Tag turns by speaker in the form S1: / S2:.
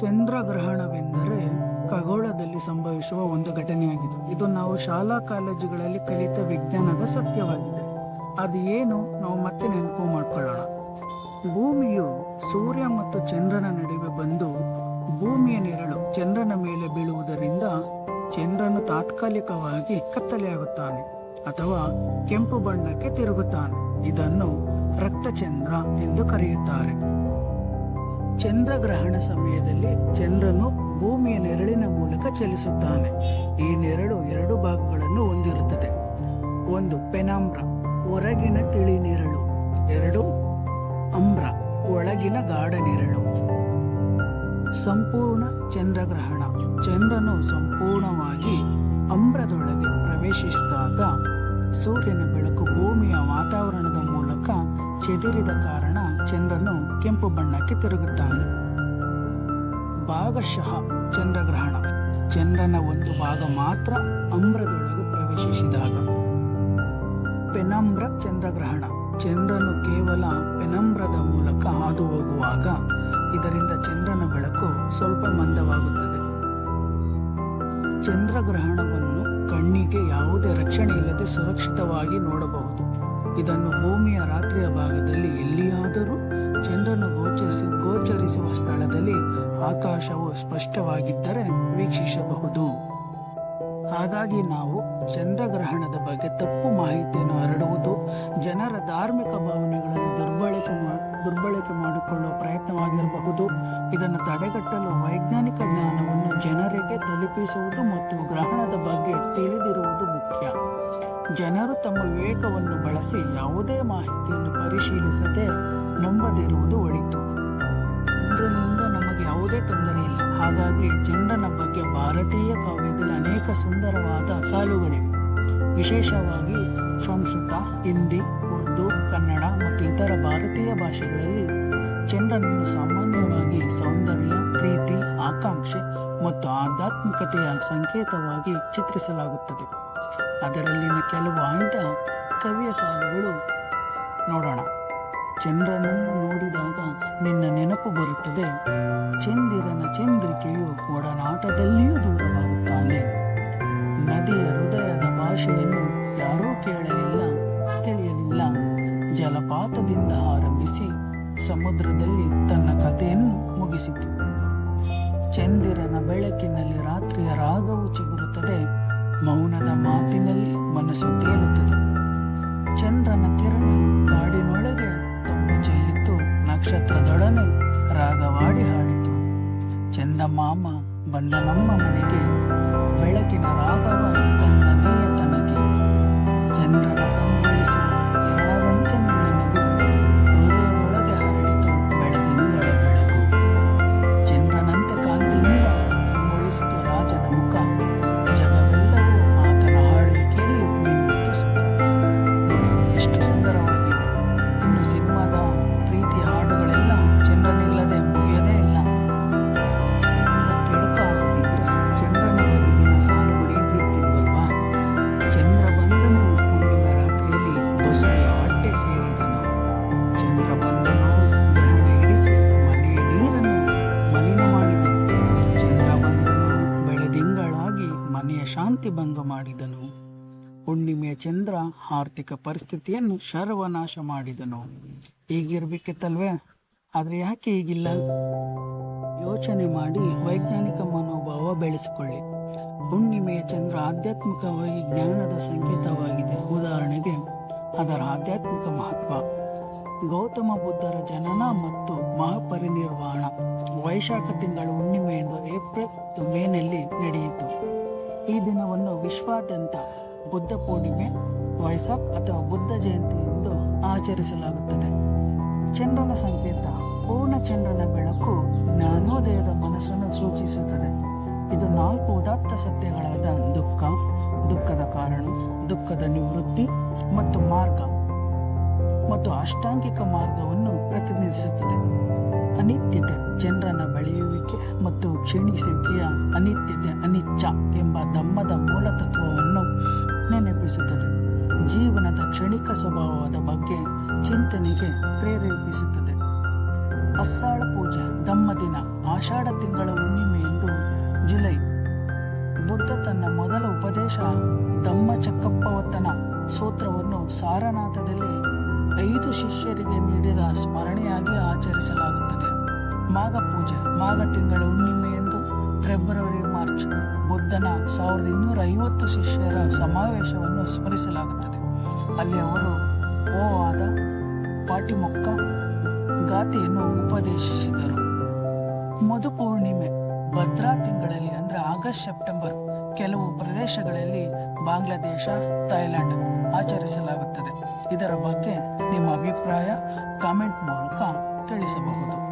S1: ಚಂದ್ರಗ್ರಹಣವೆಂದರೆ ಖಗೋಳದಲ್ಲಿ ಸಂಭವಿಸುವ ಒಂದು ಘಟನೆಯಾಗಿದೆ. ಇದು ನಾವು ಶಾಲಾ ಕಾಲೇಜುಗಳಲ್ಲಿ ಕಲಿತ ವಿಜ್ಞಾನದ ಸತ್ಯವಾಗಿದೆ. ಅದು ಏನು ನಾವು ಮತ್ತೆ ನೆನಪು ಮಾಡಿಕೊಳ್ಳೋಣ. ಭೂಮಿಯು ಸೂರ್ಯ ಮತ್ತು ಚಂದ್ರನ ನಡುವೆ ಬಂದು ಭೂಮಿಯ ನೆರಳು ಚಂದ್ರನ ಮೇಲೆ ಬೀಳುವುದರಿಂದ ಚಂದ್ರನು ತಾತ್ಕಾಲಿಕವಾಗಿ ಕತ್ತಲೆಯಾಗುತ್ತಾನೆ ಅಥವಾ ಕೆಂಪು ಬಣ್ಣಕ್ಕೆ ತಿರುಗುತ್ತಾನೆ. ಇದನ್ನು ರಕ್ತಚಂದ್ರ ಎಂದು ಕರೆಯುತ್ತಾರೆ. ಚಂದ್ರಗ್ರಹಣ ಸಮಯದಲ್ಲಿ ಚಂದ್ರನು ಭೂಮಿಯ ನೆರಳಿನ ಮೂಲಕ ಚಲಿಸುತ್ತಾನೆ. ಈ ನೆರಳು ಎರಡು ಭಾಗಗಳನ್ನು ಹೊಂದಿರುತ್ತದೆ. ಒಂದು ಪೆನಾಮ್ರ, ಹೊರಗಿನ ತಿಳಿ ನೆರಳು ಎರಡು ಅಮ್ರ ಒಳಗಿನ ಗಾಢ ನೆರಳು ಸಂಪೂರ್ಣ ಚಂದ್ರಗ್ರಹಣ. ಚಂದ್ರನು ಸಂಪೂರ್ಣವಾಗಿ ಅಮ್ರದೊಳಗೆ ಪ್ರವೇಶಿಸಿದಾಗ ಸೂರ್ಯನ ಬೆಳಕು ಭೂಮಿಯ ವಾತಾವರಣದ ಮೂಲಕ ಚೆದಿರಿದ ಕಾರಣ ಚಂದ್ರನು ಕೆಂಪು ಬಣ್ಣಕ್ಕೆ ತಿರುಗುತ್ತಾನೆ. ಭಾಗಶಃ ಚಂದ್ರಗ್ರಹಣ. ಚಂದ್ರನ ಒಂದು ಭಾಗ ಮಾತ್ರ ಅಮ್ರದೊಳಗೆ ಪ್ರವೇಶಿಸಿದಾಗ. ಪೆನಮ್ರ ಚಂದ್ರಗ್ರಹಣ. ಚಂದ್ರನು ಕೇವಲ ಪೆನಮ್ರದ ಮೂಲಕ ಹಾದು ಹೋಗುವಾಗ ಇದರಿಂದ ಚಂದ್ರನ ಬೆಳಕು ಸ್ವಲ್ಪ ಮಂದವಾಗುತ್ತದೆ. ಚಂದ್ರಗ್ರಹಣವನ್ನು ಕಣ್ಣಿಗೆ ಯಾವುದೇ ರಕ್ಷಣೆ ಇಲ್ಲದೆ ಸುರಕ್ಷಿತವಾಗಿ ನೋಡಬಹುದು. ಇದನ್ನು ಭೂಮಿಯ ರಾತ್ರಿಯ ಭಾಗದಲ್ಲಿ ಎಲ್ಲಿಯಾದರೂ ಚಂದ್ರನು ಗೋಚರಿಸಿ ಗೋಚರಿಸುವ ಸ್ಥಳದಲ್ಲಿ ಆಕಾಶವು ಸ್ಪಷ್ಟವಾಗಿದ್ದರೆ ವೀಕ್ಷಿಸಬಹುದು. ಹಾಗಾಗಿ ನಾವು ಚಂದ್ರಗ್ರಹಣದ ಬಗ್ಗೆ ತಪ್ಪು ಮಾಹಿತಿಯನ್ನು ಹರಡುವುದು, ಜನರ ಧಾರ್ಮಿಕ ಭಾವನೆಗಳನ್ನು ದುರ್ಬಳಕೆ ದುರ್ಬಳಕೆ ಮಾಡಿಕೊಳ್ಳುವ ಪ್ರಯತ್ನವಾಗಿರಬಹುದು. ಇದನ್ನು ತಡೆಗಟ್ಟಲು ವೈಜ್ಞಾನಿಕ ಜ್ಞಾನವನ್ನು ಜನರಿಗೆ ತಲುಪಿಸುವುದು ಮತ್ತು ಗ್ರಹಣದ ಬಗ್ಗೆ ತಿಳಿದಿರುವುದು ಮುಖ್ಯ. ಜನರು ತಮ್ಮ ವಿವೇಕವನ್ನು ಬಳಸಿ ಯಾವುದೇ ಮಾಹಿತಿಯನ್ನು ಪರಿಶೀಲಿಸದೆ ನಂಬದಿರುವುದು ಒಳಿತು. ಇಂದ್ರನಿಂದ ನಮಗೆ ಯಾವುದೇ ತೊಂದರೆ ಇಲ್ಲ. ಹಾಗಾಗಿ ಬಗ್ಗೆ ಭಾರತೀಯ ಕಾವ್ಯದಲ್ಲಿ ಅನೇಕ ಸುಂದರವಾದ ಸಾಲುಗಳಿವೆ. ವಿಶೇಷವಾಗಿ ಸಂಸ್ಕೃತ ಹಿಂದಿ, ಉರ್ದು, ಕನ್ನಡ ಮತ್ತು ಇತರ ಭಾರತೀಯ ಭಾಷೆಗಳಲ್ಲಿ ಚಂದ್ರನನ್ನು ಸಾಮಾನ್ಯವಾಗಿ ಸೌಂದರ್ಯ, ಪ್ರೀತಿ, ಆಕಾಂಕ್ಷೆ ಮತ್ತು ಆಧ್ಯಾತ್ಮಿಕತೆಯ ಸಂಕೇತವಾಗಿ ಚಿತ್ರಿಸಲಾಗುತ್ತದೆ. ಅದರಲ್ಲಿನ ಕೆಲವು ಆಯ್ದ ಕವಿಯ ಸಾಲುಗಳು ನೋಡೋಣ. ಚಂದ್ರನನ್ನು ನೋಡಿದಾಗ ನಿನ್ನ ನೆನಪು ಬರುತ್ತದೆ. ಚಂದಿರನ ಚಂದ್ರಿಕೆಯು ಒಡನಾಟದಲ್ಲಿಯೂ ದೂರವಾಗುತ್ತಾನೆ. ನದಿಯ ಹೃದಯದ ಭಾಷೆಯನ್ನು ಯಾರೂ ಕೇಳಲಿಲ್ಲ, ತಿಳಿಯಲಿಲ್ಲ. ಜಲಪಾತದಿಂದ ಆರಂಭಿಸಿ ಸಮುದ್ರದಲ್ಲಿ ತನ್ನ ಕಥೆಯನ್ನು ಮುಗಿಸಿತು. ಚಂದಿರನ ಬೆಳಕಿನಲ್ಲಿ ರಾತ್ರಿಯ ರಾಗವು ಚಿಗುರುತ್ತದೆ. ಮೌನದ ಮಾತಿನಲ್ಲಿ ಮನಸ್ಸು ನಕ್ಷತ್ರದೊಡನೆ ರಾಗವಾಡಿ ಹಾಡಿತು. ಚಂದಮಾಮ ಬಂದ ನಮ್ಮ ಮನೆಗೆ ಬೆಳಕಿನ ರಾಗವ ಶಾಂತಿ ಭಂಗ ಮಾಡಿದನು. ಹುಣ್ಣಿಮೆಯ ಚಂದ್ರ ಆರ್ಥಿಕ ಪರಿಸ್ಥಿತಿಯನ್ನು ಸರ್ವನಾಶ ಮಾಡಿದನು. ಹೀಗಿರ್ಬೇಕಿತ್ತಲ್ವೇ? ಆದ್ರೆ ಯಾಕೆ ಹೀಗಿಲ್ಲ? ಯೋಚನೆ ಮಾಡಿ ವೈಜ್ಞಾನಿಕ ಮನೋಭಾವ ಬೆಳೆಸಿಕೊಳ್ಳಿ. ಹುಣ್ಣಿಮೆಯ ಚಂದ್ರ ಆಧ್ಯಾತ್ಮಿಕವಾಗಿ ಜ್ಞಾನದ ಸಂಕೇತವಾಗಿದೆ. ಉದಾಹರಣೆಗೆ, ಅದರ ಆಧ್ಯಾತ್ಮಿಕ ಮಹತ್ವ. ಗೌತಮ ಬುದ್ಧರ ಜನನ ಮತ್ತು ಮಹಾಪರಿನಿರ್ವಾಣ. ವೈಶಾಖ ತಿಂಗಳ ಹುಣ್ಣಿಮೆಯಿಂದ ಏಪ್ರಿಲ್ ಮೇನಲ್ಲಿ ನಡೆಯಿತು. ಈ ದಿನವನ್ನು ವಿಶ್ವಾದ್ಯಂತ ಬುದ್ಧ ಪೂರ್ಣಿಮೆ ವೈಸಾಕ್ ಅಥವಾ ಬುದ್ಧ ಜಯಂತಿ ಎಂದು ಆಚರಿಸಲಾಗುತ್ತದೆ. ಚಂದ್ರನ ಸಂಕೇತ, ಪೂರ್ಣ ಚಂದ್ರನ ಬೆಳಕು ಜ್ಞಾನೋದಯದ ಮನಸ್ಸನ್ನು ಸೂಚಿಸುತ್ತದೆ. ಇದು ನಾಲ್ಕು ಉದಾತ್ತ ಸತ್ಯಗಳಾದ ದುಃಖ, ದುಃಖದ ಕಾರಣ, ದುಃಖದ ನಿವೃತ್ತಿ ಮತ್ತು ಮಾರ್ಗ. ಮತ್ತು ಅಷ್ಟಾಂಗಿಕ ಮಾರ್ಗವನ್ನು ಪ್ರತಿನಿಧಿಸುತ್ತದೆ. ಅನಿತ್ಯತೆ ಚಂದ್ರನ ಬೆಳೆಯುವಿಕೆ ಮತ್ತು ಕ್ಷೀಣಿಸುವಿಕೆಯ ಅನಿತ್ಯತೆ ಅನಿಚ್ಚ ಎಂಬ ಧಮ್ಮದ ಮೂಲ ತತ್ವವನ್ನು ನೆನಪಿಸುತ್ತದೆ. ಜೀವನದ ಕ್ಷಣಿಕ ಸ್ವಭಾವದ ಬಗ್ಗೆ ಚಿಂತನೆಗೆ ಪ್ರೇರೇಪಿಸುತ್ತದೆ. ಅಸ್ಸಾಳ ಪೂಜೆ ದಮ್ಮ ದಿನ ಆಷಾಢ ತಿಂಗಳ ಹುಣ್ಣಿಮೆಯಂದು ಜುಲೈ. ಬುದ್ಧ ತನ್ನ ಮೊದಲ ಉಪದೇಶ ದಮ್ಮ ಚಕ್ಕಪ್ಪವತ್ತನ ಸೂತ್ರವನ್ನು ಸಾರನಾಥದಲ್ಲಿ ಐದು ಶಿಷ್ಯರಿಗೆ ನೀಡಿದ ಸ್ಮರಣೆಯಾಗಿ ಆಚರಿಸಲಾಗುತ್ತದೆ. ಮಾಘ ಪೂಜೆ, ಮಾಘ ತಿಂಗಳ ಹುಣ್ಣಿಮೆಯಂದು ಫೆಬ್ರವರಿ, ಮಾರ್ಚ್, ಬುದ್ಧನ ಸಾವಿರದ ಇನ್ನೂರ ಐವತ್ತು ಶಿಷ್ಯರ ಸಮಾವೇಶವನ್ನು ಸ್ಮರಿಸಲಾಗುತ್ತದೆ. ಅಲ್ಲಿ ಅವರು ಓ ಆದ ಪಾಟಿಮೊಕ್ಕ ಗಾತೆಯನ್ನು ಉಪದೇಶಿಸಿದರು. ಮಧುಪೂರ್ಣಿಮೆ ಭದ್ರಾ ತಿಂಗಳಲ್ಲಿ ಅಂದ್ರೆ ಆಗಸ್ಟ್, ಸೆಪ್ಟೆಂಬರ್ ಕೆಲವು ಪ್ರದೇಶಗಳಲ್ಲಿ ಬಾಂಗ್ಲಾದೇಶ ಥೈಲ್ಯಾಂಡ್ ಆಚರಿಸಲಾಗುತ್ತದೆ. ಇದರ ಬಗ್ಗೆ ನಿಮ್ಮ ಅಭಿಪ್ರಾಯ ಕಾಮೆಂಟ್ ಮೂಲಕ ತಿಳಿಸಬಹುದು.